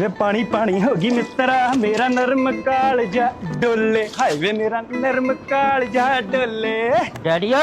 ਵੇ ਪਾਣੀ ਪਾਣੀ ਹੋ ਗਈ ਮਿੱਤਰਾ ਮੇਰਾ ਨਰਮ ਕਾਲਜਾ ਡੋਲੇ। ਹਾਏ ਵੇ ਮੇਰਾ ਨਰਮ ਕਾਲਜਾ ਡੋਲੇ। ਡੈਡੀਆ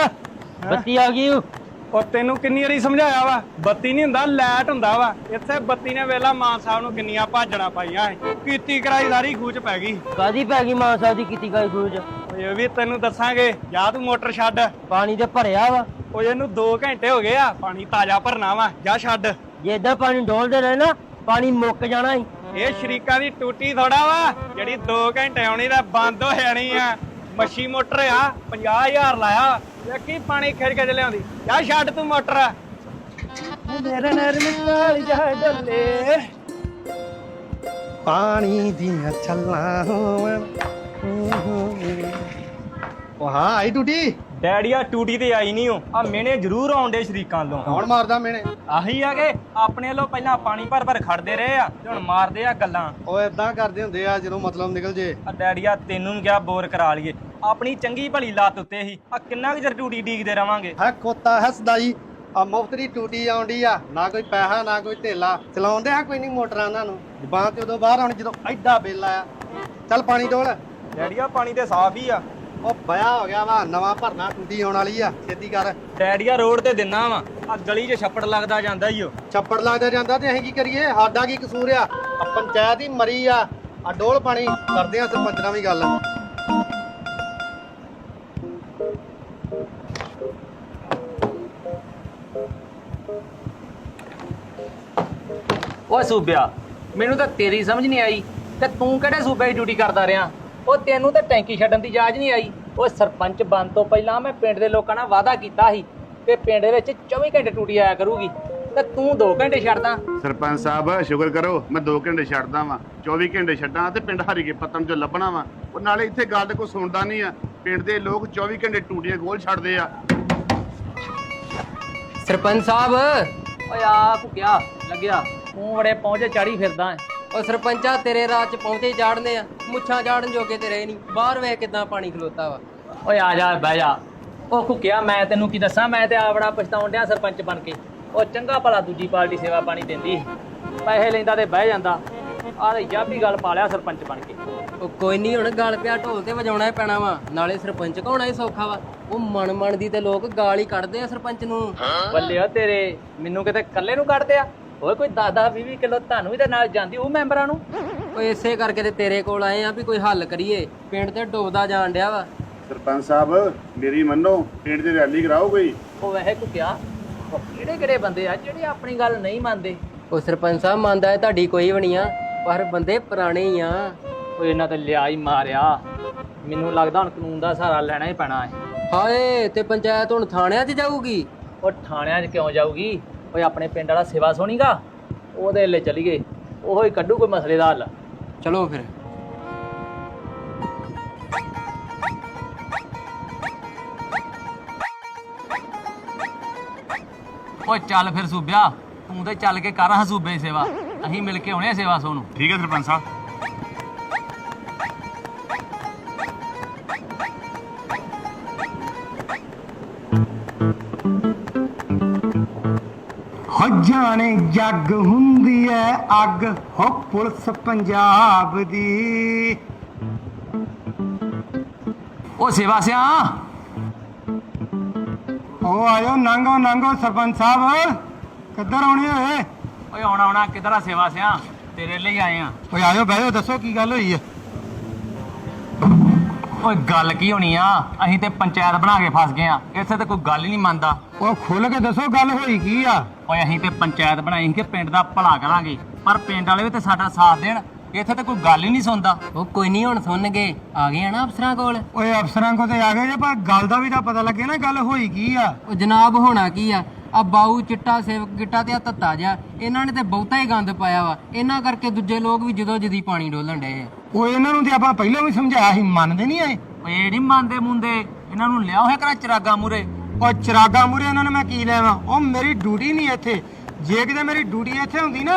ਬੱਤੀ ਆ ਗਈ। ਉਹ ਤੈਨੂੰ ਕਿੰਨੀ ਵਾਰੀ ਸਮਝਾਇਆ ਵਾ ਬੱਤੀ ਨਹੀਂ ਹੁੰਦਾ ਲਾਈਟ ਹੁੰਦਾ ਵਾ। ਇੱਥੇ ਬੱਤੀ ਨੇ ਵੇਲਾ ਮਾਨ ਸਾਹਿਬ ਨੂੰ ਕਿੰਨੀਆਂ ਭਾਜਣਾ ਪਾਈਆਂ। ਕੀਤੀ ਕਰਾਈ ਸਾਰੀ ਖੂਚ ਪੈ ਗਈ। ਕਾਦੀ ਪੈ ਗਈ ਮਾਂ ਸਾਹਿਬ ਦੀ ਕੀਤੀ ਸੂਝ ਓਏ ਇਹ ਵੀ ਤੈਨੂੰ ਦੱਸਾਂਗੇ ਜਾਂ ਤੂੰ ਮੋਟਰ ਛੱਡ। ਪਾਣੀ ਤੇ ਭਰਿਆ ਵਾ। ਓਏ ਇਹਨੂੰ 2 ਘੰਟੇ ਹੋ ਗਏ ਆ ਪਾਣੀ ਤਾਜ਼ਾ ਭਰਨਾ ਵਾ ਜਾਂ ਛੱਡ। ਜੇ ਏਦਾਂ ਪਾਣੀ ਡੋਲਦੇ ਰਹੇ ਨਾ ਪਾਣੀ ਮੁੱਕ ਜਾਣਾ ਈ। ਇਹ ਸ਼ਰੀਕਾਂ ਦੀ ਟੂਟੀ ਥੋੜਾ ਵਾ ਜਿਹੜੀ 2 ਘੰਟੇ ਆਉਣੀ ਤਾਂ ਬੰਦ ਹੋ ਜਾਣੀ ਆ। ਮੱਛੀ ਮੋਟਰ ਆ 50000 ਲਾਇਆ। ਵੇਖੀ ਪਾਣੀ ਖਿੱਚ ਕੇ ਲਿਆਉਂਦੀ ਜਾ ਛੱਡ ਤੂੰ ਮੋਟਰ। ਮੇਰਾ ਨਰਮ ਕਾਲ ਜਾ ਡੱਲੇ। ਪਾਣੀ ਦੀਆਂ ਛੱਲਾਂ ਹੋਵਣ ਉਹ ਹਾਂ ਆਈ ਟੂਟੀ? ਡੈਡੀਆ ਟੂਟੀ ਤੇ ਆਈ ਨਹੀਂ ਉਹ। ਆ ਮੇਨੇ ਜ਼ਰੂਰ ਆਉਂਦੇ ਸ਼ਰੀਕਾਂ ਤੋਂ ਕੌਣ ਮਾਰਦਾ ਮੈਨੇ ਆਹੀ ਆ ਕਿ ਆਪਣੇ ਵੱਲੋਂ ਪਹਿਲਾਂ ਪਾਣੀ ਭਰ ਭਰ ਖੜਦੇ ਰਹੇ ਆ ਤੇ ਹੁਣ ਮਾਰਦੇ ਆ ਗੱਲਾਂ। ਉਹ ਇਦਾਂ ਕਰਦੇ ਹੁੰਦੇ ਆ ਜਦੋਂ ਮਤਲਬ ਨਿਕਲ ਜੇ। ਆ ਡੈਡੀਆ ਤੈਨੂੰ ਨੀ ਕਿਹਾ ਬੋਰ ਕਰਾ ਲਈਏ। ਆਪਣੀ ਚੰਗੀ ਭਲੀ ਲੱਤ ਉੱਤੇ ਹੀ ਆ ਕਿੰਨਾ ਕੁ ਚਿਰ ਟੂਟੀ ਡੀਕਦੇ ਰਵਾਂਗੇ? ਹੈ ਕੋਤਾ ਹੱਸਦਾ ਜੀ ਆ ਮੁਫਤ ਦੀ ਟੂਟੀ ਆਉਂਦੀ ਆ ਨਾ ਕੋਈ ਪੈਸਾ ਨਾ ਕੋਈ ਧੇਲਾ। ਚਲਾਉਂਦੇ ਆ ਕੋਈ ਨਹੀਂ ਮੋਟਰਾਂ ਉਹਨਾਂ ਨੂੰ। ਜ਼ਬਾਨ ਤੇ ਉਦੋਂ ਬਾਹਰ ਆਉਣੀ ਜਦੋਂ ਐਡਾ ਬਿੱਲ ਆਇਆ। ਚੱਲ ਪਾਣੀ ਡੋਲ। ਡੈਡੀਆ ਪਾਣੀ ਤੇ ਸਾਫ਼ ਹੀ ਆ। ਉਹ ਬਿਆ ਹੋ ਗਿਆ ਵਾ ਨਵਾਂ ਭਰਨਾ ਟੂਟੀ ਆਉਣ ਵਾਲੀ ਆ ਛੇਤੀ ਕਰ। ਡੈਡੀਆ ਰੋਡ ਤੇ ਦਿਨਾ ਵਾ ਆ ਗਲੀ 'ਚ ਛੱਪੜ ਲੱਗਦਾ ਜਾਂਦਾ ਈ ਓ। ਛੱਪੜ ਲੱਗਦਾ ਜਾਂਦਾ ਤੇ ਅਸੀਂ ਕੀ ਕਰੀਏ? ਸਾਡਾ ਕੀ ਕਸੂਰ ਆ? ਆ ਪੰਚਾਇਤ ਹੀ ਮਰੀ ਆ ਆ ਡੋਲ ਪਾਣੀ ਕਰਦੇ ਆ ਸਰਪੰਚ ਨਾਲ ਵੀ ਗੱਲ। ਓਏ ਸੂਬਿਆ ਮੈਨੂੰ ਤਾਂ ਤੇਰੀ ਸਮਝ ਨਹੀਂ ਆਈ ਤੇ ਤੂੰ ਕਿਹੜੇ ਸੂਬੇ ਦੀ ਡਿਊਟੀ ਕਰਦਾ ਰਿਹਾ? ਉਹ ਤੈਨੂੰ ਤਾਂ ਟੈਂਕੀ ਛੱਡਣ ਦੀ ਜਾਚ ਨਹੀਂ ਆਈ। ਓਏ ਸਰਪੰਚ ਬਣ ਤੋਂ ਪਹਿਲਾਂ ਮੈਂ ਪਿੰਡ ਦੇ ਲੋਕਾਂ ਨਾਲ ਵਾਅਦਾ ਕੀਤਾ ਸੀ ਕਿ ਪਿੰਡ ਦੇ ਵਿੱਚ 24 ਘੰਟੇ ਟੂਟੀ ਆਇਆ ਕਰੂਗੀ। ਤੇ ਤੂੰ 2 ਘੰਟੇ ਛੱਡਦਾ। ਸਰਪੰਚ ਸਾਹਿਬ ਸ਼ੁਕਰ ਕਰੋ ਮੈਂ 2 ਘੰਟੇ ਛੱਡਦਾ ਵਾਂ। 24 ਘੰਟੇ ਛੱਡਾਂ ਤੇ ਪਿੰਡ ਹਰੀਕੇ ਪੱਤਨ ਚ ਲੱਭਣਾ ਵਾਂ। ਉਹ ਨਾਲੇ ਇੱਥੇ ਗੱਲ ਕੋਈ ਸੁਣਦਾ ਨਹੀਂ ਆ। ਪਿੰਡ ਦੇ ਲੋਕ 24 ਘੰਟੇ ਟੂਟੀਆਂ ਗੋਲ ਛੱਡਦੇ ਆ। ਸਰਪੰਚ ਸਾਹਿਬ। ਓਏ ਆ ਭੁੱਕਿਆ ਲੱਗਿਆ। ਤੂੰ ਬੜੇ ਪਹੁੰਚੇ ਚਾੜੀ ਫਿਰਦਾ ਹੈ ਉਹ ਸਰਪੰਚਾ ਤੇਰੇ ਰਾਹ ਚ ਪਹੁੰਚੇ ਚਾੜਨੇ ਆ। ਮੁੱਛਾਂ ਚਾੜਨ ਜੋਗੇ ਤੇ ਰਹੇ ਨਹੀਂ। ਬਾਹਰ ਵੇਖ ਕਿਦਾਂ ਪਾਣੀ ਖਲੋਤਾ ਵਾ। ਓਏ ਆ ਜਾ ਬਹਿ ਜਾ। ਉਹ ਭੁੱਕਿਆ ਮੈਂ ਤੈਨੂੰ ਕੀ ਦੱਸਾਂ? ਮੈਂ ਤੇ ਆ ਬੜਾ ਪਛਤਾਉਣ ਡਿਆ ਸਰਪੰਚ ਬਣ ਕੇ। ਉਹ ਚੰਗਾ ਭਲਾ ਦੂਜੀ ਪਾਰਟੀ ਸੇਵਾ ਪਾਣੀ ਦਿੰਦੀ। ਪੈਸੇ ਲੈਂਦਾ ਤੇ ਬਹਿ ਜਾਂਦਾ। ਆਹ ਤੇ ਜਾਬੀ ਗੱਲ ਪਾ ਲਿਆ ਸਰਪੰਚ ਬਣ ਕੇ। ਉਹ ਕੋਈ ਨਹੀਂ ਹੁਣ ਗਾਲ ਪਿਆ ਢੋਲ ਤੇ ਵਜਾਉਣਾ ਹੀ ਪੈਣਾ ਵਾ। ਨਾਲੇ ਸਰਪੰਚ ਕਹਾਉਣਾ ਹੀ ਸੌਖਾ ਵਾ। ਉਹ ਮਨ ਮਨ ਦੀ ਤੇ ਲੋਕ ਗਾਲ ਹੀ ਕੱਢਦੇ ਆ ਸਰਪੰਚ ਨੂੰ। ਬੱਲੇ ਓ ਤੇਰੇ ਮੈਨੂੰ ਕਿਤੇ ਇਕੱਲੇ ਨੂੰ ਕੱਢਦੇ ਆ? ਓਏ ਕੋਈ 10 20 ਕਿਲੋ ਤੁਹਾਨੂੰ ਵੀ ਤੇ ਨਾਲ ਜਾਂਦੀ ਉਹ ਮੈਂਬਰਾਂ ਨੂੰ? ਉਹ ਇਸੇ ਕਰਕੇ ਤੇ ਤੇਰੇ ਕੋਲ ਆਏ ਆ ਵੀ ਕੋਈ ਹੱਲ ਕਰੀਏ। ਪਿੰਡ ਤੇ ਡੁੱਬਦਾ ਜਾਣ ਡਿਆ ਵਾ। ਸਰਪੰਚ ਸਾਹਿਬ ਮੇਰੀ ਮੰਨੋ ਪਿੰਡ ਦੀ ਰੈਲੀ ਕਰਾਓ ਕੋਈ? ਉਹ ਵੈਸੇ ਕੁੱਕਿਆ ਉਹ ਕਿਹੜੇ ਕਿਹੜੇ ਬੰਦੇ ਆ ਜਿਹੜੇ ਆਪਣੀ ਗੱਲ ਨਹੀਂ ਮੰਨਦੇ? ਉਹ ਸਰਪੰਚ ਸਾਹਿਬ ਮੰਨਦਾ ਹੈ ਤੁਹਾਡੀ ਕੋਈ ਵੀ ਨਹੀਂ ਆ ਪਰ ਬੰਦੇ ਪੁਰਾਣੇ ਹੀ ਆ। ਉਹ ਇਹਨਾਂ ਤੇ ਲਿਆ ਹੀ ਮਾਰਿਆ। ਮੈਨੂੰ ਲੱਗਦਾ ਹੁਣ ਕਾਨੂੰਨ ਦਾ ਸਹਾਰਾ ਲੈਣਾ ਹੀ ਪੈਣਾ ਹੈ। ਹਾਏ ਤੇ ਪੰਚਾਇਤ ਹੁਣ ਥਾਣਿਆਂ 'ਚ ਜਾਊਗੀ? ਉਹ ਥਾਣਿਆਂ 'ਚ ਕਿਉਂ ਜਾਊਗੀ? ਓਏ ਆਪਣੇ ਪਿੰਡ ਵਾਲਾ ਸੇਵਾ ਸੋਣੀਗਾ ਉਹਦੇ ਲਈ ਚਲੀਏ। ਉਹੋ ਹੀ ਕੱਢੂ ਕੋਈ ਮਸਲੇ ਦਾ ਹੱਲ। ਚਲੋ ਫਿਰ। ਓਏ ਚੱਲ ਫਿਰ ਸੂਬਿਆ, ਤੂੰ ਤੇ ਚੱਲ ਕੇ ਕਰ ਹਾਂ ਸੂਬੇ ਦੀ ਸੇਵਾ। ਅਸੀਂ ਮਿਲ ਕੇ ਆਉਣੇ ਆ ਸੇਵਾ ਸੋਨੂੰ। ਠੀਕ ਹੈ ਸਰਪੰਚ ਸਾਹਿਬ। ਜਾਣੇ ਜੱਗ ਹੁੰਦੀ ਐ ਅੱਗ ਹੋ ਪੁਲਿਸ ਪੰਜਾਬ ਦੀ। ਓ ਸੇਵਾ ਸਿਆ। ਉਹ ਆਇਓ ਨੰਗੋ ਨੰਗੋ ਸਰਪੰਚ ਸਾਹਿਬ। ਕਿੱਧਰ ਆਉਣੇ ਹੋਏ ਓਏ ਆਉਣਾ ਆਉਣਾ ਕਿੱਧਰ ਆ ਸੇਵਾ ਸਿਆ? ਤੇਰੇ ਲਈ ਆਏ ਆ। ਓਏ ਆਇਓ ਬਹਿਓ ਦੱਸੋ ਕੀ ਗੱਲ ਹੋਈ ਐ? ਓਏ ਗੱਲ ਕੀ ਹੋਣੀ ਆ? ਅਸੀਂ ਤੇ ਪੰਚਾਇਤ ਬਣਾ ਕੇ ਫਸ ਗਏ ਆ। ਇੱਥੇ ਤੇ ਕੋਈ ਗੱਲ ਹੀ ਨਹੀਂ ਮੰਨਦਾ। ਉਹ ਖੁੱਲ ਕੇ ਦੱਸੋ ਗੱਲ ਹੋਈ ਕੀ ਆ? ਓਏ ਅਸੀਂ ਤੇ ਪੰਚਾਇਤ ਬਣਾਈ ਸੀ ਕਿ ਪਿੰਡ ਦਾ ਭਲਾ ਕਰਾਂਗੇ। ਪਰ ਪਿੰਡ ਵਾਲੇ ਵੀ ਤੇ ਸਾਡਾ ਸਾਥ ਦੇਣ। ਇੱਥੇ ਤੇ ਕੋਈ ਗੱਲ ਹੀ ਨਹੀਂ ਸੁਣਦਾ। ਉਹ ਕੋਈ ਨਹੀਂ ਹੁਣ ਸੁਣਨਗੇ ਆ ਗਏ ਆ ਨਾ ਅਫਸਰਾਂ ਕੋਲ। ਓਏ ਅਫਸਰਾਂ ਕੋ ਤੇ ਆ ਗਏ ਜੇ ਪਰ ਗੱਲ ਦਾ ਵੀ ਤਾਂ ਪਤਾ ਲੱਗੇ ਨਾ ਗੱਲ ਹੋਈ ਕੀ ਆ। ਉਹ ਜਨਾਬ ਹੋਣਾ ਕੀ ਆ? ਆ ਬਾਊ ਚਿੱਟਾ ਸੇਵਕ ਗਿੱਟਾ ਤੇ ਆ ਤੱਤਾ ਜਾ ਇਹਨਾਂ ਨੇ ਤੇ ਬਹੁਤਾ ਹੀ ਗੰਦ ਪਾਇਆ ਵਾ। ਇਹਨਾਂ ਕਰਕੇ ਦੂਜੇ ਲੋਕ ਵੀ ਜਦੋਂ ਜਦੀ ਪਾਣੀ ਡੋਲਣ ਡਏ ਆ। ਉਹ ਇਹਨਾਂ ਨੂੰ ਤੇ ਆਪਾਂ ਪਹਿਲਾਂ ਵੀ ਸਮਝਾਇਆ ਸੀ ਮੰਨਦੇ ਨਹੀਂ ਆਏ। ਓਏ ਇਹ ਨਹੀਂ ਮੰਨਦੇ ਮੁੰਦੇ ਇਹਨਾਂ ਨੂੰ ਲਿਆ ਹੋਇਆ ਕਰਾ ਚਰਾਗਾ ਮੂਰੇ ਉਹ ਚਰਾਗਾ ਮੂਰੇ ਇਹਨਾਂ ਨੂੰ ਮੈਂ ਕੀ ਲੈਵਾਂ ਉਹ ਮੇਰੀ ਡਿਊਟੀ ਨਹੀਂ ਇੱਥੇ। ਜੇ ਕਿਤੇ ਮੇਰੀ ਡਿਊਟੀ ਇੱਥੇ ਹੁੰਦੀ ਨਾ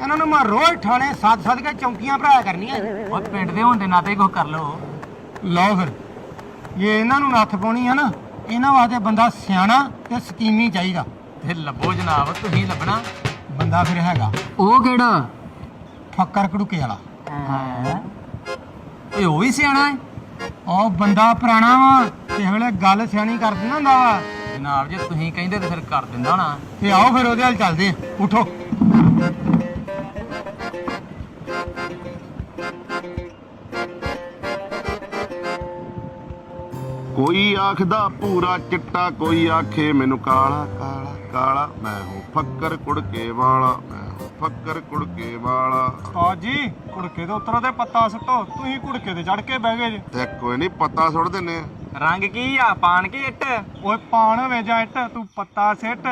ਇਹਨਾਂ ਨੂੰ ਮੈਂ ਰੋਜ਼ ਥਾਣੇ ਸੱਦ ਸੱਦ ਕੇ ਚੌਂਕੀਆਂ ਭਰਾਇਆ ਕਰਨੀਆਂ। ਓਏ ਪਿੰਡ ਦੇ ਹੋਣ ਦੇ ਨਾਤੇ ਕੁਝ ਕਰ ਲੋ ਲਓ ਫਿਰ। ਜੇ ਇਹਨਾਂ ਨੂੰ ਨੱਥ ਪਾਉਣੀ ਆ ਨਾ ਇਹਨਾਂ ਵਾਸਤੇ ਬੰਦਾ ਸਿਆਣਾ ਤੇ ਸਕੀਮੀ ਚਾਹੀਦਾ। ਤੇ ਲੱਭੋ ਜਨਾਬ ਤੁਸੀਂ ਲੱਭਣਾ। ਬੰਦਾ ਫਿਰ ਹੈਗਾ। ਉਹ ਕਿਹੜਾ? ਫੱਕਰ ਕੜੂਕੇ ਵਾਲਾ। ਓਏ ਉਹ ਵੀ ਸਿਆਣਾ ਹੈ। ਉਹ ਬੰਦਾ ਪੁਰਾਣਾ ਵਾ ਕਿਸੇ ਵੇਲੇ ਗੱਲ ਸਿਆਣੀ ਕਰ ਦਿੰਦਾ ਹੁੰਦਾ ਵਾ। ਜਨਾਬ ਜੇ ਤੁਸੀਂ ਕਹਿੰਦੇ ਤੇ ਫਿਰ ਕਰ ਦਿੰਦਾ ਨਾ ਤੇ ਆਓ ਫਿਰ ਉਹਦੇ ਹਾਲ ਚੱਲਦੇ ਆ ਉਠੋ। ਆਖਦਾ ਪੂਰਾ ਚਿੱਟਾ ਕੋਈ ਆਖੇ ਮੈਨੂੰ ਕਾਲਾ ਕਾਲਾ ਕਾਲਾ। ਮੈਂ ਹੂੰ ਫੱਕਰ ਕੁੜਕੇ ਵਾਲਾ ਮੈਂ ਹੂੰ ਫੱਕਰ ਕੁੜਕੇ ਵਾਲਾ। ਆ ਜੀ ਕੁੜਕੇ ਦੇ ਉੱਤਰੋਂ ਤੇ ਪੱਤਾ ਸੁੱਟੋ ਤੁਸੀਂ ਕੁੜਕੇ ਤੇ ਚੜ ਕੇ ਬਹਿ ਗਏ ਜੀ। ਤੇ ਕੋਈ ਨਹੀਂ ਪੱਤਾ ਸੁੱਟ ਦਿੰਨੇ ਆ। ਰੰਗ ਕੀ ਆ? ਪਾਣ ਕੀ ਇੱਟ? ਓਏ ਪਾਣ ਹੋਵੇ ਜਾਂ ਇੱਟ ਤੂੰ ਪੱਤਾ ਸਿੱਟ।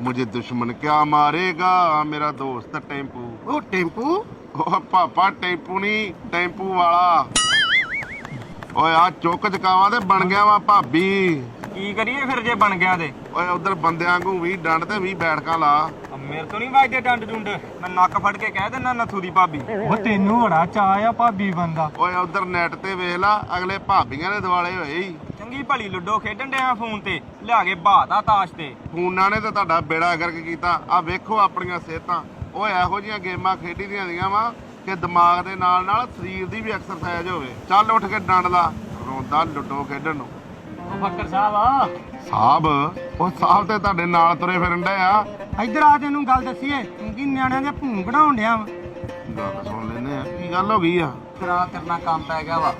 ਮੁਝੇ ਦੁਸ਼ਮਨ ਕਿਆ ਮਾਰੇਗਾ? ਮੇਰਾ ਦੋਸਤ ਟੈਂਪੂ। ਉਹ ਟੈਂਪੂ? ਉਹ ਪਾਪਾ ਟੈਂਪੂ ਨਹੀਂ ਟੈਂਪੂ ਵਾਲਾ। ਓਏ ਆ ਚੁੱਕ ਚਕਾਵਾਂ ਤੇ ਬਣ ਗਿਆ ਵਾ ਭਾਬੀ। ਕੀ ਕਰੀਏ ਫਿਰ ਜੇ ਬਣ ਗਿਆ ਤੇ? ਓਏ ਉਧਰ ਬੰਦਿਆਂ ਨੂੰ 20 ਡੰਡ ਤੇ 20 ਬੈਠਕਾਂ ਲਾ। ਮੇਰੇ ਤੋਂ ਨਹੀਂ ਵੱਜਦੇ ਡੰਡ ਡੁੰਡ। ਮੈਂ ਨੱਕ ਫੜ ਕੇ ਕਹਿ ਦਿੰਦਾ ਨੱਥੂ ਦੀ ਭਾਬੀ। ਉਹ ਤੈਨੂੰ ਬੜਾ ਚਾਅ ਆ ਭਾਬੀ ਬੰਦਾ। ਓਏ ਉਧਰ ਨੈਟ ਤੇ ਵੇਖ ਲਾ ਅਗਲੇ ਭਾਬੀਆਂ ਦੇ ਦਿਵਾਲੇ ਹੋਏ ਈ। ਚੰਗੀ ਭਲੀ ਲੁੱਡੋ ਖੇਡਣ ਡਿਆ ਫੋਨ ਤੇ ਲਿਆ ਕੇ ਬਾਤਾ ਤਾਸ਼ ਤੇ। ਫੋਨਾਂ ਨੇ ਤਾਂ ਤੁਹਾਡਾ ਬੇੜਾ ਗਰਕ ਕੀਤਾ। ਆ ਵੇਖੋ ਆਪਣੀਆਂ ਸਿਹਤਾਂ। ਓਏ ਇਹੋ ਜੀਆਂ ਗੇਮਾਂ ਖੇਡੀ ਦੀਆਂ ਦੀਆਂ ਵਾ। ਕਿ ਦਿਮਾਗ ਦੇ ਨਾਲ ਨਾਲ ਸਰੀਰ ਦੀ ਵੀ ਐਕਸਰਸਾਈਜ਼ ਹੋਵੇ। ਚੱਲ ਉੱਠ ਕੇ ਡੰਡ ਲਾ ਰੋਂਦਾ ਲੁੱਡੋ ਖੇਡਣ ਨੂੰ। ਫੱਕਰ ਸਾਹਿਬ। ਆ ਸਾਹਿਬ ਉਹ ਸਾਹਿਬ ਤੇ ਤੁਹਾਡੇ ਨਾਲ ਤੁਰੇ ਫਿਰਨ ਡਏ ਆ। ਇੱਧਰ ਆ ਤੈਨੂੰ ਗੱਲ ਦੱਸੀਏ ਕਿਉਂਕਿ ਨਿਆਣਿਆਂ ਦੇ ਭੂੰ ਕਢਾਉਣ ਡਿਆ ਵਾ। ਗੱਲ ਸੁਣ ਲੈਨੇ ਆ ਕੀ ਗੱਲ ਹੋ ਗਈ ਆ? ਤੇਰਾ ਕਰਨਾ ਕੰਮ ਪੈ ਗਿਆ ਵਾ।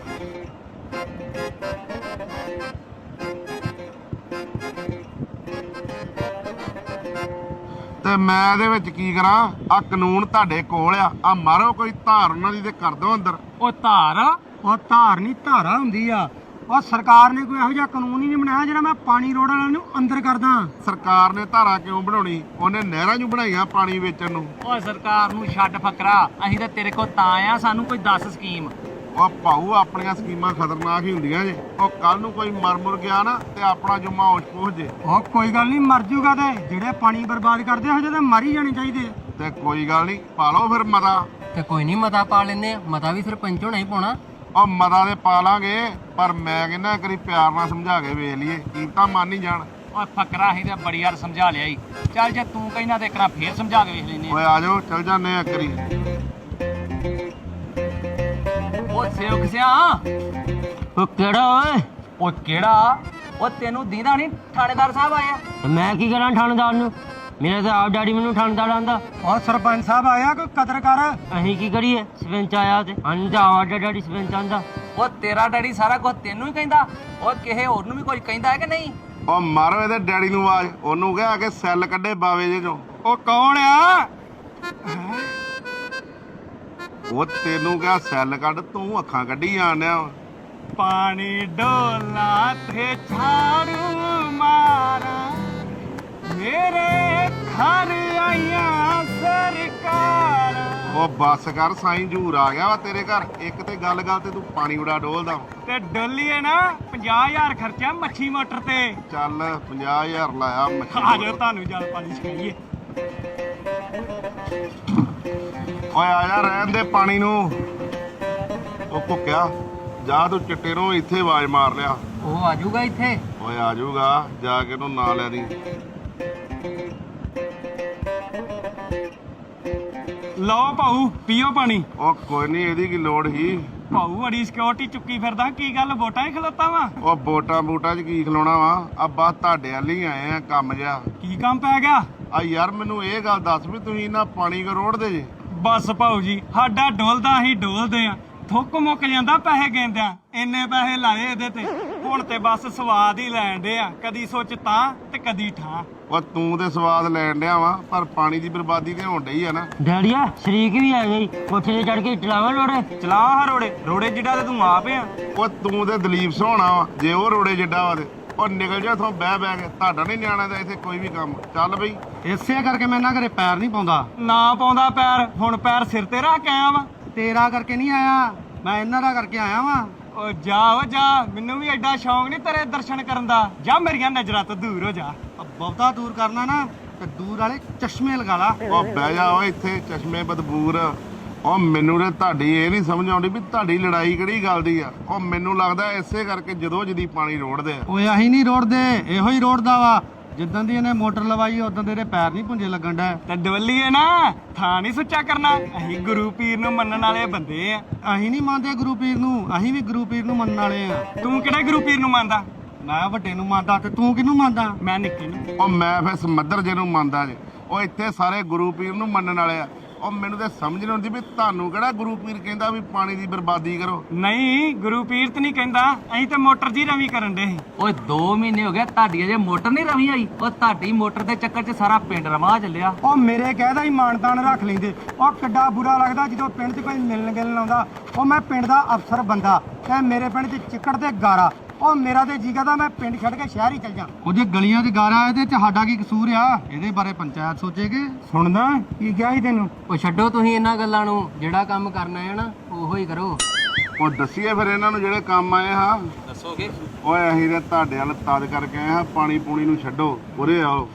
ਤੇ ਮੈਂ ਇਹਦੇ ਵਿੱਚ ਕੀ ਕਰਾਂ? ਆ ਕਾਨੂੰਨ ਤੁਹਾਡੇ ਕੋਲ ਆ। ਆ ਮਾਰੋ ਕੋਈ ਧਾਰ ਉਹਨਾਂ ਦੀ ਤੇ ਕਰ ਦੋ ਅੰਦਰ। ਉਹ ਧਾਰ? ਉਹ ਧਾਰ ਨਹੀਂ ਧਾਰਾ ਹੁੰਦੀ ਆ। ਉਹ ਸਰਕਾਰ ਨੇ ਕੋਈ ਇਹੋ ਜਿਹਾ ਕਾਨੂੰਨ ਹੀ ਨਹੀਂ ਬਣਾਇਆ ਜਿਹੜਾ ਮੈਂ ਪਾਣੀ ਰੋਡ ਵਾਲਿਆਂ ਨੂੰ ਅੰਦਰ ਕਰਦਾ। ਸਰਕਾਰ ਨੇ ਧਾਰਾ ਕਿਉਂ ਬਣਾਉਣੀ? ਉਹਨੇ ਨਹਿਰਾਂ 'ਚ ਬਣਾਈਆਂ ਪਾਣੀ ਵੇਚਣ ਨੂੰ। ਓਏ ਸਰਕਾਰ ਨੂੰ ਛੱਡ ਫਕਰਾ। ਅਸੀਂ ਤਾਂ ਤੇਰੇ ਕੋਲ ਤਾਂ ਆ ਸਾਨੂੰ ਕੋਈ ਦੱਸ ਸਕੀਮ। ਉਹ ਭਾਊ ਆਪਣੀਆਂ ਸਕੀਮਾਂ ਖਤਰਨਾਕ ਹੀ ਹੁੰਦੀਆਂ ਜੇ। ਉਹ ਕੱਲ ਨੂੰ ਕੋਈ ਮਰ ਮੁਰ ਗਿਆ ਨਾ ਤੇ ਆਪਣਾ ਜੁਮਾ ਹੋਸ਼ ਪਹੁੰਚ ਜੇ। ਉਹ ਕੋਈ ਗੱਲ ਨਹੀਂ ਮਰ ਜੂਗਾ ਤੇ। ਜਿਹੜੇ ਪਾਣੀ ਬਰਬਾਦ ਕਰਦੇ ਹੋ ਜਿਹਦੇ ਮਰ ਹੀ ਜਾਣੇ ਚਾਹੀਦੇ। ਤੇ ਕੋਈ ਗੱਲ ਨਹੀਂ ਪਾ ਲਓ ਫਿਰ ਮਤਾ। ਤੇ ਕੋਈ ਨਹੀਂ ਮਤਾ ਪਾ ਲੈਨੇ ਮਤਾ ਵੀ ਸਰਪੰਚ ਹੋਣਾ ਹੀ ਪਾਉਣਾ। ਉਹ ਮਤਾ ਦੇ ਪਾ ਲਾਂਗੇ ਪਰ ਮੈਂ ਕਹਿੰਦਾ ਕਰੀ ਪਿਆਰ ਨਾਲ ਸਮਝਾ ਕੇ ਵੇਖ ਲਈਏ ਕੀਮਤਾਂ ਮੰਨ ਹੀ ਜਾਣ। ਓਏ ਫਕਰਾ ਅਸੀਂ ਤਾਂ ਬੜੀ ਵਾਰ ਸਮਝਾ ਲਿਆ ਈ। ਚੱਲ ਜੇ ਤੂੰ ਕਹਿੰਦਾ ਤੇ ਕਰਾਂ ਫੇਰ ਸਮਝਾ ਕੇ ਵੇਖ ਲੈਨੇ ਓਏ ਆ ਜਾਓ ਚੱਲ ਜਾਂਦੇ ਆ ਕਰੀ ਓ ਸੇਵਕ ਸਿਆ। ਉਹ ਕਿਹੜਾ ਓਏ? ਓ ਕਿਹੜਾ? ਓ ਤੈਨੂੰ ਦੀਦਾ ਨਹੀਂ ਥਾਣੇਦਾਰ ਸਾਹਿਬ ਆਇਆ ਮੈਂ ਕੀ ਕਰਾਂ ਥਾਣੇਦਾਰ ਨੂੰ? ਮੇਰੇ ਤਾਂ ਆਪ ਡੈਡੀ ਮੈਨੂੰ ਥਾਣੇਦਾਰ ਆਂਦਾ। ਉਹ ਸਰਪੰਚ ਸਾਹਿਬ ਆਇਆ ਕੋਈ ਕਦਰ ਕਰ? ਅਸੀਂ ਕੀ ਕਰੀਏ? ਸਰਪੰਚ ਆਇਆ ਤੇ ਅਨ ਤਾਂ ਆਵਾ ਡੈਡੀ ਸਰਪੰਚ ਆਂਦਾ। ਓ ਤੇਰਾ ਡੈਡੀ ਸਾਰਾ ਕੁਝ ਤੈਨੂੰ ਹੀ ਕਹਿੰਦਾ। ਓ ਕਿਸੇ ਹੋਰ ਨੂੰ ਵੀ ਕੁਝ ਕਹਿੰਦਾ ਹੈ ਕਿ ਨਹੀਂ? ਉਹ ਮਾਰੋ ਇਹਦੇ ਡੈਡੀ ਨੂੰ ਆਵਾਜ਼। ਉਹਨੂੰ ਕਿਹਾ ਕਿ ਸੈੱਲ ਕੱਢੇ ਬਾਵੇ ਜੇ ਚੋਂ। ਉਹ ਕੌਣ ਆ? ਉਹ ਤੈਨੂੰ ਕਿਹਾ ਸੈੱਲ ਕੱਢ ਤੂੰ ਅੱਖਾਂ ਕੱਢੀ ਆਣਿਆ ਪਾਣੀ ਡੋਲਾ ਤੇ ਝਾੜੂ ਮਾਰਾ। ਮੇਰੇ ਘਰ ਆਈਆਂ ਸਰਕਾਰ। ਉਹ ਬੱਸ ਕਰ ਸਾਈਂ ਜੂਰ ਆ ਗਿਆ ਵਾ ਤੇਰੇ ਘਰ। ਇੱਕ ਤੇ ਗੱਲ ਗੱਲ ਤੇ ਤੂੰ ਪਾਣੀ ਉਡਾ ਡੋਲਦਾ। ਤੇ ਡੋਲੀਏ ਨਾ 50000 ਖਰਚਾ ਮੱਛੀ ਮੋਟਰ ਤੇ। ਚੱਲ 50000 ਲਾਇਆ ਆ ਮੱਛੀ ਜਾਓ ਤੁਹਾਨੂੰ ਜਲ ਪਾਣੀ ਛਕਾਈਏ ਓਏ ਆ ਜਾ ਰਹਿਣ ਦੇ ਪਾਣੀ ਨੂੰ। ਉਹ ਭੁੱਕਿਆ ਜਾ ਤੂੰ ਚਿੱਟੇ ਨੂੰ ਇੱਥੇ ਆਵਾਜ਼ ਮਾਰ ਲਿਆ। ਉਹ ਆ ਜਾਊਗਾ ਇੱਥੇ। ਓਏ ਆ ਜਾਊਗਾ ਜਾ ਕੇ ਉਹਨੂੰ ਨਾਂ ਲੈ ਦੀ। ਲਓ ਭਾਊ ਪੀਓ ਪਾਣੀ। ਉਹ ਕੋਈ ਨਹੀਂ ਇਹਦੀ ਕੀ ਲੋੜ ਹੀ ਭਾਊ ਬੜੀ ਸਿਕਿਉਰਿਟੀ ਚੁੱਕੀ ਫਿਰਦਾ ਕੀ ਗੱਲ ਵੋਟਾਂ ਹੀ ਖਲੋਤਾ ਵਾ? ਉਹ ਬੋਟਾਂ ਬੂਟਾਂ 'ਚ ਕੀ ਖਲੋਣਾ ਵਾ? ਆ ਬਸ ਤੁਹਾਡੇ ਵੱਲ ਹੀ ਆਏ ਆ ਕੰਮ ਜਿਆ ਕੀ ਕੰਮ ਪੈ ਗਿਆ? ਆ ਯਾਰ ਮੈਨੂੰ ਇਹ ਗੱਲ ਦੱਸ ਵੀ ਤੁਸੀਂ ਇਹਨਾਂ ਪਾਣੀ ਕੋ ਰੋੜਦੇ ਜੇ। ਬਸ ਭਾਊ ਜੀ ਸਾਡਾ ਡੋਲਦਾ ਅਸੀਂ ਡੋਲਦੇ ਆ। ਥੁੱਕ ਮੁੱਕ ਜਾਂਦਾ ਪੈਸੇ ਗੇਂਦਿਆਂ ਇੰਨੇ ਪੈਸੇ ਲਾਏ ਇਹਦੇ ਤੇ। ਹੁਣ ਤੇ ਬਸ ਸਵਾਦ ਹੀ ਲੈਣ ਦੇ ਆ। ਕਦੀ ਸੋਚ ਤਾਂ ਤੇ ਕਦੀ ਠਾਂ। ਉਹ ਤੂੰ ਤੇ ਸਵਾਦ ਲੈਣ ਡਿਆ ਵਾ ਪਰ ਪਾਣੀ ਦੀ ਬਰਬਾਦੀ ਤੇ ਹੋਣ ਡਈ ਆ ਨਾ। ਡੈਡੀਆ ਸ਼ਰੀਕ ਵੀ ਆ ਗਈ। ਕੋਠੇ ਤੇ ਚੜ ਕੇ ਚਲਾਵਾਂ ਲੋੜੇ ਚਲਾ ਹਾਂ ਰੋੜੇ। ਰੋੜੇ ਜਿੱਡਾ ਤੇ ਤੂੰ ਆਪ ਆ। ਉਹ ਤੂੰ ਤੇ ਦਲੀਪ ਸੋਹਣਾ ਵਾ ਜੇ ਉਹ ਰੋੜੇ ਜਿੱਡਾ ਵਾ ਤੇ। ਉਹ ਨਿਕਲ ਜਾ ਇਥੋਂ ਬਹਿ ਬਹਿ ਕੇ। ਤੁਹਾਡਾ ਨਹੀਂ ਨਿਆਣਾ ਦਾ ਇੱਥੇ ਕੋਈ ਵੀ ਕੰਮ। ਚੱਲ ਬਈ। ਇਸੇ ਕਰਕੇ ਮੈਂ ਇਹਨਾਂ ਘਰੇ ਪੈਰ ਨਹੀਂ ਪਾਉਂਦਾ। ਨਾ ਪਾਉਂਦਾ ਪੈਰ। ਹੁਣ ਪੈਰ ਸਿਰ ਤੇ ਰੱਖ ਕੇ ਆਇਆ ਵਾ। ਤੇਰਾ ਕਰਕੇ ਨਹੀਂ ਆਇਆ। ਮੈਂ ਇਹਨਾਂ ਦਾ ਕਰਕੇ ਆਇਆ ਵਾਂ। ਓ ਜਾ ਓ ਜਾ। ਮੈਨੂੰ ਵੀ ਐਡਾ ਸ਼ੌਂਕ ਨਹੀਂ ਤੇਰੇ ਦਰਸ਼ਨ ਕਰਨ ਦਾ। ਜਾ ਮੇਰੀਆਂ ਨਜ਼ਰਾਂ ਤੋਂ ਦੂਰ ਹੋ ਜਾ। ਬਹੁਤਾ ਦੂਰ ਕਰਨਾ ਨਾ ਤੇ ਦੂਰ ਵਾਲੇ ਚਸ਼ਮੇ ਲਗਾ ਲਾ। ਉਹ ਬਹਿ ਜਾ ਓਏ ਇੱਥੇ ਚਸ਼ਮੇ ਬਦਬੂਰ। ਉਹ ਮੈਨੂੰ ਤੇ ਤੁਹਾਡੀ ਇਹ ਨਹੀਂ ਸਮਝ ਆਉਂਦੀ ਵੀ ਤੁਹਾਡੀ ਲੜਾਈ ਕਿਹੜੀ ਗੱਲ ਦੀ ਆ। ਉਹ ਮੈਨੂੰ ਲੱਗਦਾ ਇਸੇ ਕਰਕੇ ਜਦੋਂ ਜਦੀ ਪਾਣੀ ਰੋੜਦੇ ਆ। ਓਏ ਅਸੀਂ ਨਹੀਂ ਰੋੜਦੇ ਇਹੋ ਹੀ ਰੋੜਦਾ ਵਾ। ਜਿੱਦਾਂ ਦੀ ਇਹਨੇ ਮੋਟਰ ਲਵਾਈ ਉਦੋਂ ਦੇ ਇਹਦੇ ਪੈਰ ਨਹੀਂ ਪੁੰਜੇ ਲੱਗਣ ਡੈ ਤੇ ਡੋਲੀਏ ਨਾ ਥਾਂ ਨਹੀਂ ਸੁੱਚਾ ਕਰਨਾ। ਅਸੀਂ ਗੁਰੂ ਪੀਰ ਨੂੰ ਮੰਨਣ ਵਾਲੇ ਬੰਦੇ ਆ। ਅਸੀਂ ਨਹੀਂ ਮੰਨਦੇ ਗੁਰੂ ਪੀਰ ਨੂੰ ਅਸੀਂ ਵੀ ਗੁਰੂ ਪੀਰ ਨੂੰ ਮੰਨਣ ਵਾਲੇ ਆ। ਤੂੰ ਕਿਹੜੇ ਗੁਰੂ ਪੀਰ ਨੂੰ ਮੰਨਦਾ? ਮੈਂ ਵੱਡੇ ਨੂੰ ਮੰਨਦਾ ਤੇ ਤੂੰ ਕਿਹਨੂੰ ਮੰਨਦਾ? ਮੈਂ ਨਿੱਕੀ ਨੂੰ। ਉਹ ਮੈਂ ਫਿਰ ਸਮੱਦਰ ਜੇ ਨੂੰ ਮੰਨਦਾ ਜੇ। ਉਹ ਇੱਥੇ ਸਾਰੇ ਗੁਰੂ ਪੀਰ ਨੂੰ ਮੰਨਣ ਵਾਲੇ ਆ। ਉਹ ਮੈਨੂੰ ਤੇ ਸਮਝ ਨਹੀਂ ਆਉਂਦੀ ਵੀ ਤੁਹਾਨੂੰ ਕਿਹੜਾ ਗੁਰੂ ਪੀਰ ਕਹਿੰਦਾ ਵੀ ਪਾਣੀ ਦੀ ਬਰਬਾਦੀ ਕਰੋ। ਨਹੀਂ ਗੁਰੂ ਪੀਰ ਤੇ ਨਹੀਂ ਕਹਿੰਦਾ। ਅਸੀਂ ਤੇ ਮੋਟਰ ਜੀ ਰਵੀ ਕਰਨ ਦੇ ਸੀ। ਓਏ 2 ਮਹੀਨੇ ਹੋ ਗਏ ਤੁਹਾਡੀ ਅਜੇ ਮੋਟਰ ਨਹੀਂ ਰਵੀ ਆਈ। ਉਹ ਤੁਹਾਡੀ ਮੋਟਰ ਦੇ ਚੱਕਰ 'ਚ ਸਾਰਾ ਪਿੰਡ ਰਮਾ ਚੱਲਿਆ। ਉਹ ਮੇਰੇ ਕਹਿਦਾ ਹੀ ਮਾਨਤਾਨ ਰੱਖ ਲੈਂਦੇ। ਉਹ ਕਿੱਡਾ ਬੁਰਾ ਲੱਗਦਾ ਜਦੋਂ ਪਿੰਡ 'ਚ ਕੋਈ ਮਿਲਣ ਗਿਲਣ ਆਉਂਦਾ। ਉਹ ਮੈਂ ਪਿੰਡ ਦਾ ਅਫਸਰ ਬੰਦਾ ਤੇ ਮੇਰੇ ਪਿੰਡ 'ਚ ਚਿੱਕੜ ਤੇ ਗਾਰਾ। ਉਹ ਮੇਰਾ ਤੇ ਜੀ ਕਰਦਾ ਮੈਂ ਪਿੰਡ ਛੱਡ ਕੇ ਸ਼ਹਿਰ ਹੀ ਚੱਲ ਜਾ। ਉਹ ਜੇ ਗਲੀਆਂ 'ਚ ਗਾਰਾ ਇਹਦੇ 'ਚ ਸਾਡਾ ਕੀ ਕਸੂਰ ਆ? ਇਹਦੇ ਬਾਰੇ ਪੰਚਾਇਤ ਸੋਚੇਗੀ? ਸੁਣਦਾ ਕੀ ਕਿਹਾ ਸੀ ਤੈਨੂੰ? ਉਹ ਛੱਡੋ ਤੁਸੀਂ ਇਹਨਾਂ ਗੱਲਾਂ ਨੂੰ ਜਿਹੜਾ ਕੰਮ ਕਰਨਾ ਹੈ ਨਾ ਉਹੋ ਹੀ ਕਰੋ। ਉਹ ਦੱਸੀਏ ਫਿਰ ਇਹਨਾਂ ਨੂੰ ਜਿਹੜੇ ਕੰਮ ਆਏ ਹਾਂ ਦੱਸੋਗੇ? ਓਏ ਅਸੀਂ ਤੇ ਤੁਹਾਡੇ ਵੱਲ ਤਦ ਕਰਕੇ ਆਏ ਹਾਂ ਪਾਣੀ ਪੂਣੀ ਨੂੰ ਛੱਡੋ ਉਰੇ ਆਓ।